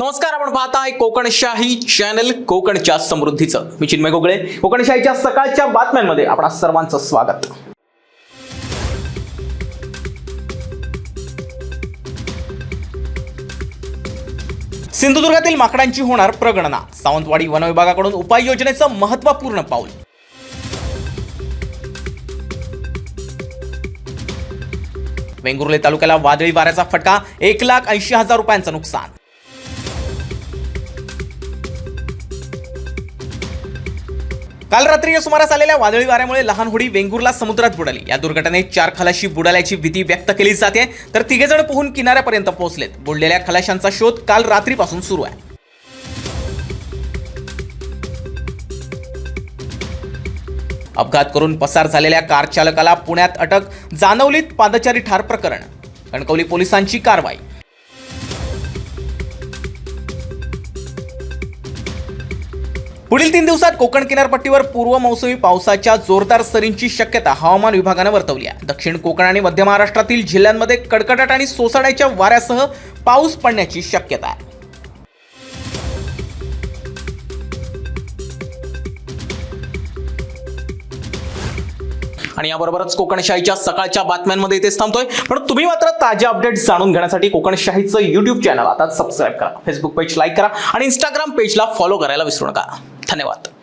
नमस्कार आपण पाहताय कोकणशाही चॅनल कोकणच्या समृद्धीचं. मी चिन्मय गोगळे. कोकणशाहीच्या सकाळच्या बातम्यांमध्ये आपणा सर्वांचं स्वागत. सिंधुदुर्गातील माकडांची होणार प्रगणना. सावंतवाडी वनविभागाकडून उपाययोजनेचं महत्त्वपूर्ण पाऊल. वेंगुर्ले तालुक्याला वादळी वाऱ्याचा फटका एक लाख ऐंशी हजार रुपयांचं नुकसान. काल रात्री सुमारास आलेल्या वादळी वाऱ्यामुळे लहान होडी वेंगुर्ला समुद्रात बुडाली. या दुर्घटनेत चार खलाशी बुडाल्याची भीती व्यक्त केली जाते. तर तिघे जण पोहून किनाऱ्यापर्यंत पोहोचलेत. बुडलेल्या खलाशांचा शोध काल रात्रीपासून सुरू आहे. अपघात करून पसार झालेल्या कार चालकाला पुण्यात अटक जानवलीत पादचारी ठार प्रकरण. कणकवली पोलिसांची कारवाई. पुढील तीन दिवसात कोकण किनारपट्टीवर पूर्व मोसमी पावसाच्या जोरदार सरींची शक्यता हवामान विभागानं वर्तवली आहे. दक्षिण कोकण आणि मध्य महाराष्ट्रातील जिल्ह्यांमध्ये कडकडाट आणि सोसाड्याच्या वाऱ्यासह पाऊस पडण्याची शक्यता आहे. आणि याबरोबरच कोकणशाहीच्या सकाळच्या बातम्यांमध्ये इथेच थांबतोय. पण तुम्ही मात्र ताज्या अपडेट्स जाणून घेण्यासाठी कोकणशाहीचं युट्यूब चॅनल आता सबस्क्राईब करा. फेसबुक पेज लाईक करा आणि इंस्टाग्राम पेजला फॉलो करायला विसरू नका. धन्यवाद.